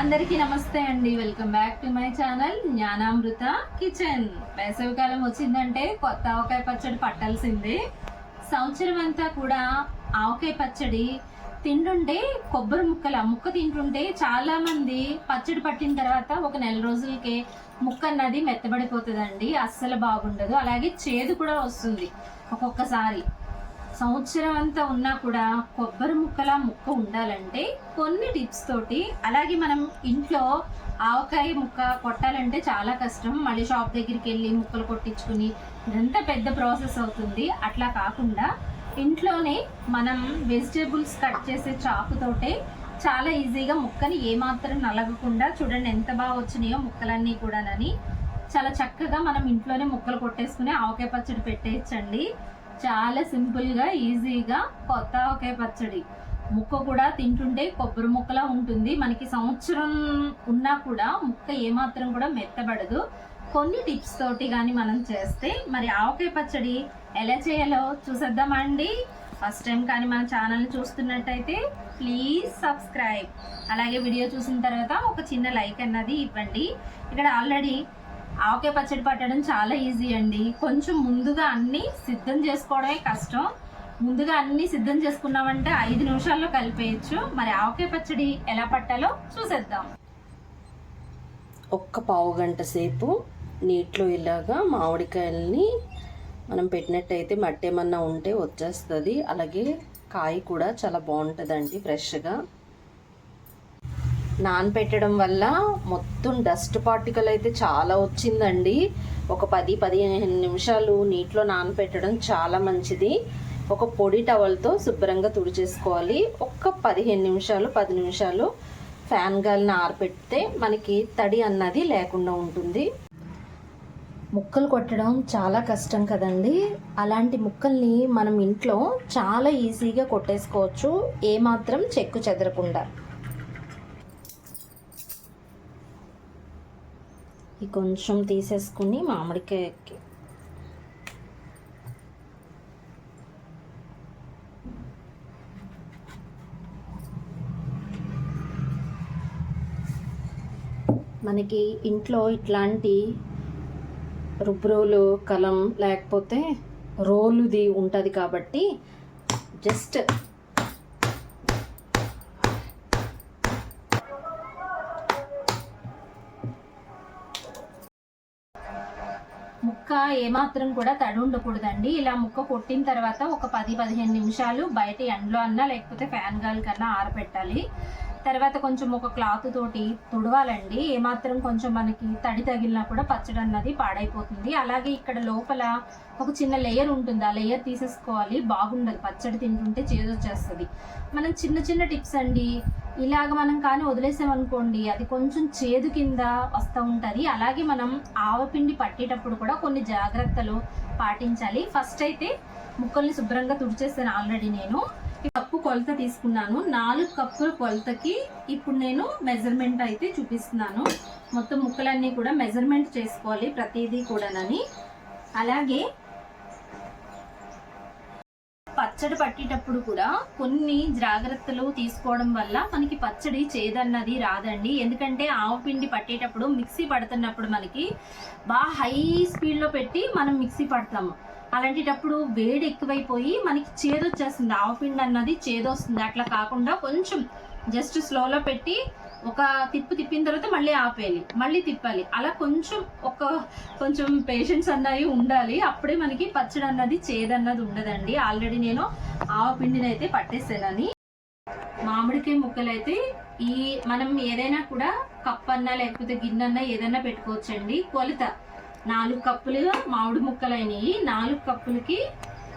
అందరికీ నమస్తే అండి. Welcome back to my channel Gnanamrutha kitchen వేసవికాలం వచ్చిందంటే కొత్త ఆవకాయ పచ్చడి పట్టాల్సిందే. సంవత్సరం అంతా కూడా ఆవకాయ పచ్చడి తింటుంటే కొబ్బరి ముక్కలు ఆ ముక్క తింటుంటే చాలామంది పచ్చడి పట్టిన తర్వాత ఒక నెల రోజులకే ముక్క అన్నది మెత్తబడిపోతుందండి అస్సలు బాగుండదు. అలాగే చేదు కూడా వస్తుంది ఒక్కొక్కసారి. సంవత్సరం అంతా ఉన్నా కూడా కొబ్బరి ముక్కల ముక్క ఉండాలంటే కొన్ని టిప్స్ తోటి అలాగే మనం ఇంట్లో ఆవకాయ ముక్క కొట్టాలంటే చాలా కష్టం. మళ్ళీ షాప్ దగ్గరికి వెళ్ళి ముక్కలు కొట్టించుకుని ఇదంతా పెద్ద ప్రాసెస్ అవుతుంది. అట్లా కాకుండా ఇంట్లోనే మనం వెజిటేబుల్స్ కట్ చేసే చాకుతోటే చాలా ఈజీగా ముక్కని ఏమాత్రం నలగకుండా చూడండి ఎంత బాగా వచ్చినాయో ముక్కలన్నీ కూడానని. చాలా చక్కగా మనం ఇంట్లోనే ముక్కలు కొట్టేసుకుని ఆవకాయ పచ్చడి పెట్టేయచ్చండి. చాలా సింపుల్గా ఈజీగా కొత్త ఒకే పచ్చడి. ముక్క కూడా తింటుంటే కొబ్బరి ముక్కలా ఉంటుంది. మనకి సంవత్సరం ఉన్నా కూడా ముక్క ఏమాత్రం కూడా మెత్తబడదు. కొన్ని టిప్స్ తోటి కానీ మనం చేస్తే మరి ఆవకాయ పచ్చడి ఎలా చేయాలో చూసేద్దామా అండి? ఫస్ట్ టైం కానీ మన ఛానల్ని చూస్తున్నట్టయితే ప్లీజ్ సబ్స్క్రైబ్. అలాగే వీడియో చూసిన తర్వాత ఒక చిన్న లైక్ అన్నది ఇవ్వండి. ఇక్కడ ఆల్రెడీ ఆవకాయ పచ్చడి పట్టడం చాలా ఈజీ అండి. కొంచెం ముందుగా అన్నీ సిద్ధం చేసుకోవడమే కష్టం. ముందుగా అన్నీ సిద్ధం చేసుకున్నామంటే ఐదు నిమిషాల్లో కలిపేయచ్చు. మరి ఆవకాయ పచ్చడి ఎలా పట్టాలో చూసేద్దాం. ఒక్క పావు గంట సేపు నీటిలో ఇలాగా మామిడికాయల్ని మనం పెట్టినట్టయితే మట్టి ఏమన్నా ఉంటే వచ్చేస్తుంది. అలాగే కాయ కూడా చాలా బాగుంటుందండి ఫ్రెష్గా. నానపెట్టడం వల్ల మొత్తం డస్ట్ పార్టికల్ అయితే చాలా వచ్చిందండి. ఒక పది పదిహేను నిమిషాలు నీటిలో నానపెట్టడం చాలా మంచిది. ఒక పొడి టవల్తో శుభ్రంగా తుడిచేసుకోవాలి. ఒక్క పదిహేను నిమిషాలు పది నిమిషాలు ఫ్యాన్ గాలిని ఆరపెడితే మనకి తడి అన్నది లేకుండా ఉంటుంది. ముక్కలు కొట్టడం చాలా కష్టం కదండి. అలాంటి ముక్కల్ని మనం ఇంట్లో చాలా ఈజీగా కొట్టేసుకోవచ్చు. ఏమాత్రం చెక్కు చెదరకుండా. ఈ కొంచెం తీసేసుకుని మామిడికాయకి మనకి ఇంట్లో ఇట్లాంటి రుబ్రోలు కలం లేకపోతే రోలుది ఉంటుంది కాబట్టి జస్ట్ ముక్క ఏమాత్రం కూడా తడి ఉండకూడదండి. ఇలా ముక్క కొట్టిన తర్వాత ఒక పది పదిహేను నిమిషాలు బయట ఎండలో అన్నా లేకపోతే ఫ్యాన్ గాలి కన్నా ఆరబెట్టాలి తర్వాత కొంచెం ఒక క్లాత్ తోటి తుడవాలండి. ఏమాత్రం కొంచెం మనకి తడి తగిలినా కూడా పచ్చడి అన్నది పాడైపోతుంది. అలాగే ఇక్కడ లోపల ఒక చిన్న లేయర్ ఉంటుంది. ఆ లేయర్ తీసేసుకోవాలి. బాగుండదు. పచ్చడి తింటుంటే చేదొచ్చేస్తుంది. మనం చిన్న చిన్న టిప్స్ అండి. ఇలాగ మనం కానీ వదిలేసామనుకోండి అది కొంచెం చేదు కింద వస్తూ ఉంటుంది. అలాగే మనం ఆవపిండి పట్టేటప్పుడు కూడా కొన్ని జాగ్రత్తలు పాటించాలి. ఫస్ట్ అయితే ముక్కల్ని శుభ్రంగా తుడిచేస్తాను ఆల్రెడీ నేను. కప్పు కొలత తీసుకున్నాను. నాలుగు కప్పుల కొలతకి ఇప్పుడు నేను మెజర్మెంట్ అయితే చూపిస్తున్నాను. మొత్తం ముక్కలన్నీ కూడా మెజర్మెంట్ చేసుకోవాలి ప్రతిదీ కూడానని. అలాగే పచ్చడి పట్టేటప్పుడు కూడా కొన్ని జాగ్రత్తలు తీసుకోవడం వల్ల మనకి పచ్చడి చేదన్నది రాదండి. ఎందుకంటే ఆవు పిండి పట్టేటప్పుడు మిక్సీ పడుతున్నప్పుడు మనకి బాగా హై స్పీడ్లో పెట్టి మనం మిక్సీ పడతాము. అలాంటిటప్పుడు వేడి ఎక్కువైపోయి మనకి చేదు వచ్చేస్తుంది ఆవపిండి అన్నది చేదు వస్తుంది అట్లా కాకుండా కొంచెం జస్ట్ స్లోలో పెట్టి ఒక తిప్పు తిప్పిన తర్వాత మళ్ళీ ఆపేయాలి. మళ్ళీ తిప్పాలి. అలా కొంచెం ఒక కొంచెం పేషెన్స్ అన్నవి ఉండాలి. అప్పుడే మనకి పచ్చడి అన్నది చేదన్నది ఉండదండి. ఆల్రెడీ నేను ఆవపిండిని అయితే పట్టేసానని. మామిడికాయ ముక్కలు అయితే ఈ మనం ఏదైనా కూడా కప్ అన్నా లేకపోతే గిన్నె అన్నా ఏదైనా పెట్టుకోవచ్చండి. కొలత. నాలుగు కప్పులు మామిడి ముక్కలు అయినాయి నాలుగు కప్పులకి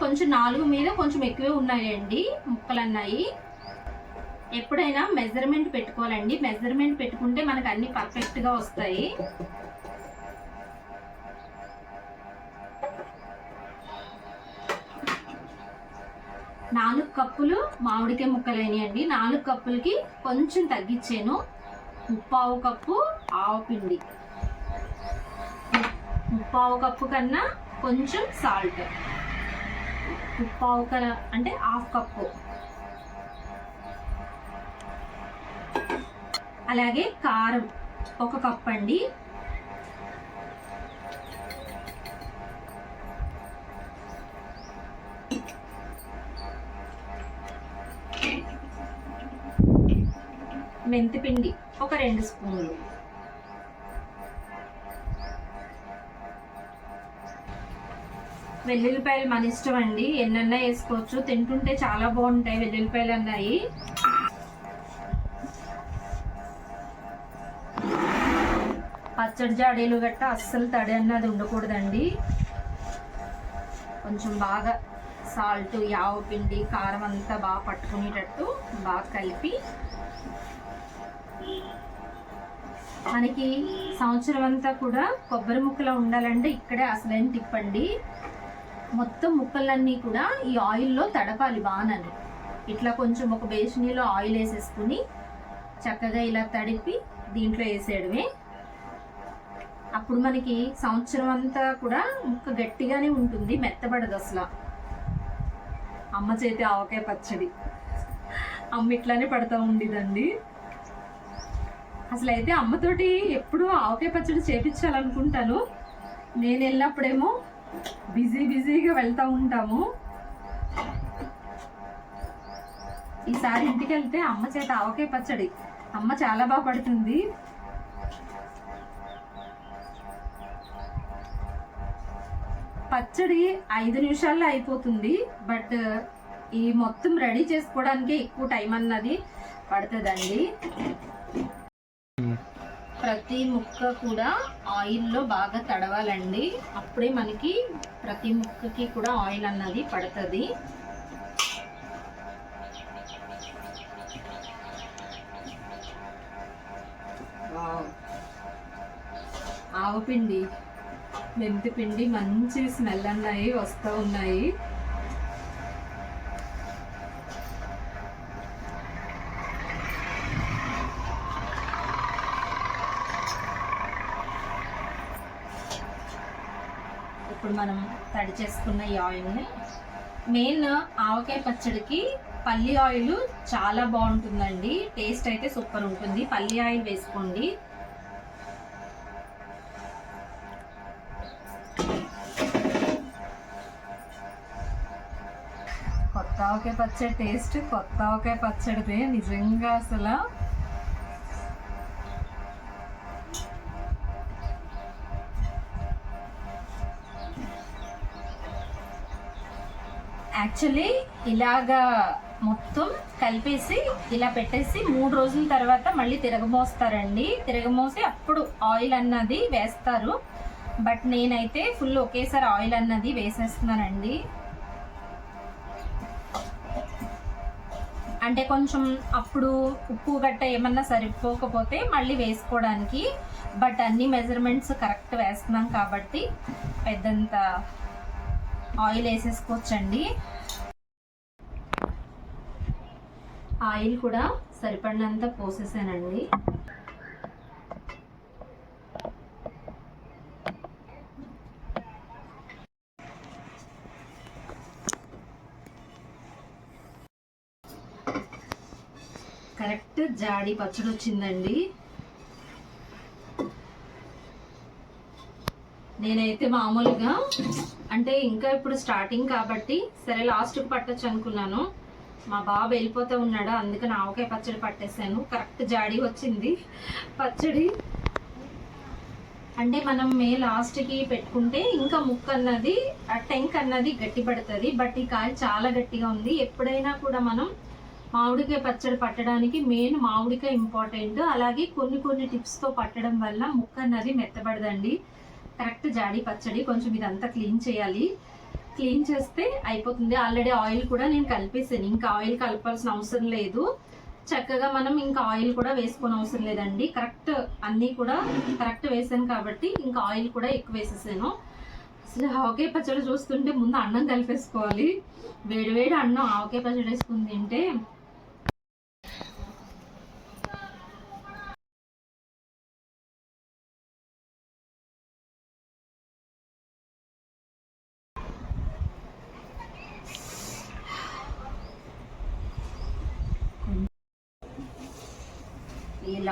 కొంచెం నాలుగు మీద కొంచెం ఎక్కువే ఉన్నాయండి ముక్కలు అన్నాయి ఎప్పుడైనా మెజర్మెంట్ పెట్టుకోవాలండి. మెజర్మెంట్ పెట్టుకుంటే మనకు అన్ని పర్ఫెక్ట్గా వస్తాయి. నాలుగు కప్పులు మామిడికాయ ముక్కలు నాలుగు కప్పులకి కొంచెం తగ్గించాను. ముప్పావు కప్పు ఆవు పిండి ముప్పావు కప్పు కన్నా కొంచెం సాల్ట్ ముప్పావు క అంటే హాఫ్ కప్పు. అలాగే కారం ఒక కప్ అండి. మెంతిపిండి ఒక రెండు స్పూన్లు. వెల్లుల్లిపాయలు మన ఇష్టం అండి. ఎన్నన్నా వేసుకోవచ్చు. తింటుంటే చాలా బాగుంటాయి వెల్లుల్లిపాయలు అన్నాయి. పచ్చడి జాడీలు గట్ట అస్సలు తడి అన్నది ఉండకూడదండి. కొంచెం బాగా సాల్ట్ యావ పిండి కారం అంతా బాగా పట్టుకునేటట్టు బాగా కలిపి మనకి సంవత్సరం అంతా కూడా కొబ్బరి ముక్కలు ఉండాలంటే ఇక్కడే అసలైన టిప్ అండి మొత్తం ముక్కలన్నీ కూడా ఈ ఆయిల్లో తడపాలి బాగానని ఇట్లా కొంచెం ఒక బేసినీలో ఆయిల్ వేసేసుకుని చక్కగా ఇలా తడిపి దీంట్లో వేసేయడమే. అప్పుడు మనకి సంవత్సరం అంతా కూడా ముక్క గట్టిగానే ఉంటుంది మెత్తబడదు అసలు. అమ్మ చేతి ఆవకాయ పచ్చడి. అమ్మ ఇట్లానే పడతా ఉండేదండి. అసలు అయితే అమ్మతోటి ఎప్పుడు ఆవకాయ పచ్చడి చేపించాలనుకుంటాను. నేను వెళ్ళినప్పుడేమో బిజీ బిజీగా వెళ్తూ ఉంటాము. ఈసారి ఇంటికి వెళ్తే అమ్మ చేత ఆవకాయ పచ్చడి. అమ్మ చాలా బాగా పడుతుంది. పచ్చడి ఐదు నిమిషాల్లో అయిపోతుంది. బట్ ఈ మొత్తం రెడీ చేసుకోవడానికి ఎక్కువ టైం అన్నది పడుతుందండి. ప్రతి ముక్క కూడా ఆయిల్లో బాగా తడవాలండి. అప్పుడే మనకి ప్రతి ముక్కకి కూడా ఆయిల్ అన్నది పడుతుంది. ఆవపిండి మెంతి పిండి మంచి స్మెల్ అన్నాయి వస్తూ ఉన్నాయి. ఇప్పుడు మనం తడి చేసుకున్న ఈ ఆయిల్ని మెయిన్ ఆవకాయ పచ్చడికి పల్లి ఆయిల్ చాలా బాగుంటుందండి. టేస్ట్ అయితే సూపర్ ఉంటుంది. పల్లి ఆయిల్ వేసుకోండి. కొత్త ఆవకాయ పచ్చడి టేస్ట్ కొత్త ఆవకాయ పచ్చడిదే. నిజంగా అసలు యాక్చువల్లీ ఇలాగా మొత్తం కలిపేసి ఇలా పెట్టేసి మూడు రోజుల తర్వాత మళ్ళీ తిరగమోస్తారండి తిరగమోసి అప్పుడు ఆయిల్ అన్నది వేస్తారు. బట్ నేనైతే ఫుల్ ఒకేసారి ఆయిల్ అన్నది వేసేస్తున్నానండి. అంటే కొంచెం అప్పుడు ఉప్పు గట్ట ఏమన్నా సరిపోకపోతే మళ్ళీ వేసుకోవడానికి. బట్ అన్ని మెజర్మెంట్స్ కరెక్ట్ వేస్తున్నాం కాబట్టి పెద్దంత ఆయిల్ వేసేసుకోవచ్చండి. ఆయిల్ కూడా సరిపడినంత పోసేసానండి. కరెక్ట్ జాడి పచ్చడి వచ్చిందండి నేనైతే మామూలుగా అంటే ఇంకా ఇప్పుడు స్టార్టింగ్ కాబట్టి సరే లాస్ట్కి పట్టచ్చు అనుకున్నాను. మా బాబు వెళ్ళిపోతూ ఉన్నాడు అందుకని ఆవకాయ పచ్చడి పట్టేశాను. కరెక్ట్ జాడి వచ్చింది. పచ్చడి అంటే మనం మే లాస్ట్కి పెట్టుకుంటే ఇంకా ముక్క అన్నది టెంక్ అన్నది గట్టి పడుతుంది. బట్ ఈ కాయ చాలా గట్టిగా ఉంది. ఎప్పుడైనా కూడా మనం మామిడికాయ పచ్చడి పట్టడానికి మెయిన్ మామిడికాయ ఇంపార్టెంట్ అలాగే కొన్ని కొన్ని టిప్స్తో పట్టడం వల్ల ముక్క అన్నది మెత్తబడదండి. కరెక్ట్ జాడి పచ్చడి కొంచెం ఇదంతా క్లీన్ చేయాలి. క్లీన్ చేస్తే అయిపోతుంది. ఆల్రెడీ ఆయిల్ కూడా నేను కలిపేసాను. ఇంకా ఆయిల్ కలపాల్సిన అవసరం లేదు. చక్కగా మనం ఇంకా ఆయిల్ కూడా వేసుకోని అవసరం లేదండి. కరెక్ట్ అన్నీ కూడా కరెక్ట్ వేసాను కాబట్టి ఇంకా ఆయిల్ కూడా ఎక్కువ వేసేసాను. అసలు ఆవకాయ పచ్చడి చూస్తుంటే ముందు అన్నం కలిపేసుకోవాలి. వేడి వేడి అన్నం ఆవకాయ పచ్చడి వేసుకుని తింటే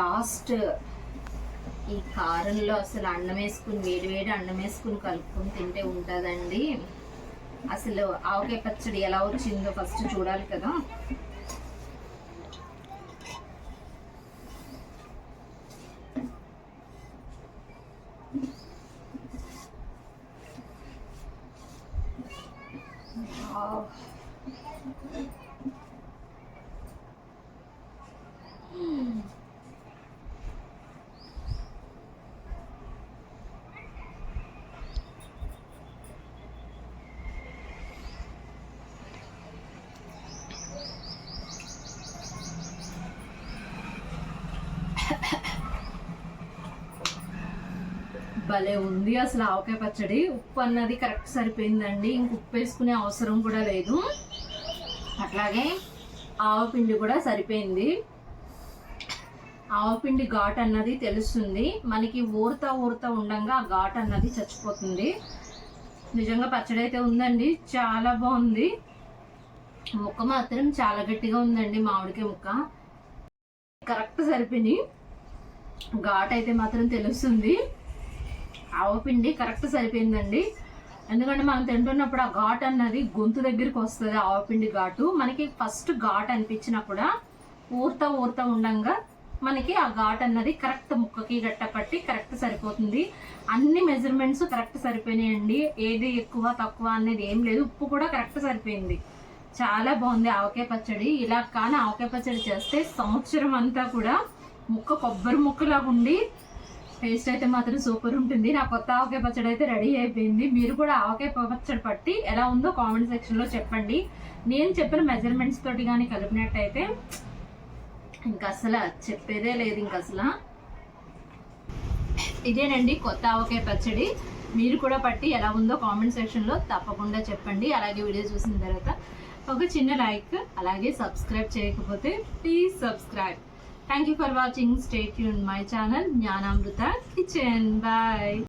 లాస్ట్ ఈ కారంలో అసలు అన్నం వేసుకుని వేడి వేడి అన్నం వేసుకుని కలుపుకొని తింటే ఉంటుందండి. అసలు ఆవకాయ పచ్చడి ఎలా వచ్చిందో ఫస్ట్ చూడాలి కదా. భలే ఉంది. అసలు ఆవకాయ పచ్చడి. ఉప్పు అన్నది కరెక్ట్ సరిపోయిందండి. ఇంక ఉప్పు వేసుకునే అవసరం కూడా లేదు. అట్లాగే ఆవపిండి కూడా సరిపోయింది. ఆవపిండి ఘాట్ అన్నది తెలుస్తుంది. మనకి ఊరుతా ఊరుతా ఉండంగా ఆ ఘాట్ అన్నది చచ్చిపోతుంది. నిజంగా పచ్చడి అయితే ఉందండి. చాలా బాగుంది. ముక్క మాత్రం చాలా గట్టిగా ఉందండి మామిడికాయ ముక్క. కరెక్ట్ సరిపోయి ఘాట్ అయితే మాత్రం తెలుస్తుంది. ఆవపిండి కరెక్ట్ సరిపోయిందండి. ఎందుకంటే మనం తింటున్నప్పుడు ఆ ఘాట్ అన్నది గొంతు దగ్గరికి వస్తుంది ఆవపిండి ఘాటు. మనకి ఫస్ట్ ఘాట్ అనిపించినా కూడా ఊరుతా ఊరుతా ఉండంగా మనకి ఆ ఘాట్ అన్నది కరెక్ట్ ముక్కకి గట్ట పట్టి కరెక్ట్ సరిపోతుంది. అన్ని మెజర్మెంట్స్ కరెక్ట్ సరిపోయినాయండి. ఏది ఎక్కువ తక్కువ అనేది ఏం లేదు. ఉప్పు కూడా కరెక్ట్ సరిపోయింది. చాలా బాగుంది ఆవకాయ పచ్చడి. ఇలా కానీ ఆవకాయ పచ్చడి చేస్తే సంవత్సరం అంతా కూడా ముక్క కొబ్బరి ముక్కలాగా ఉండి టేస్ట్ అయితే మాత్రం సూపర్ ఉంటుంది. నా కొత్త ఆవకాయ పచ్చడి అయితే రెడీ అయిపోయింది. మీరు కూడా ఆవకాయ పచ్చడి పట్టి ఎలా ఉందో కామెంట్ సెక్షన్లో చెప్పండి. నేను చెప్పిన మెజర్మెంట్స్ తోటి కానీ కలిపినట్టయితే ఇంకా అసలు చెప్పేదే లేదు ఇంక అసలు. ఇదేనండి కొత్త ఆవకాయ పచ్చడి. మీరు కూడా పట్టి ఎలా ఉందో కామెంట్ సెక్షన్లో తప్పకుండా చెప్పండి. అలాగే వీడియో చూసిన తర్వాత ఒక చిన్న లైక్ అలాగే సబ్స్క్రైబ్ చేయకపోతే please subscribe. Thank you for watching stay Yoon my channel Gnanamrutha kitchen bye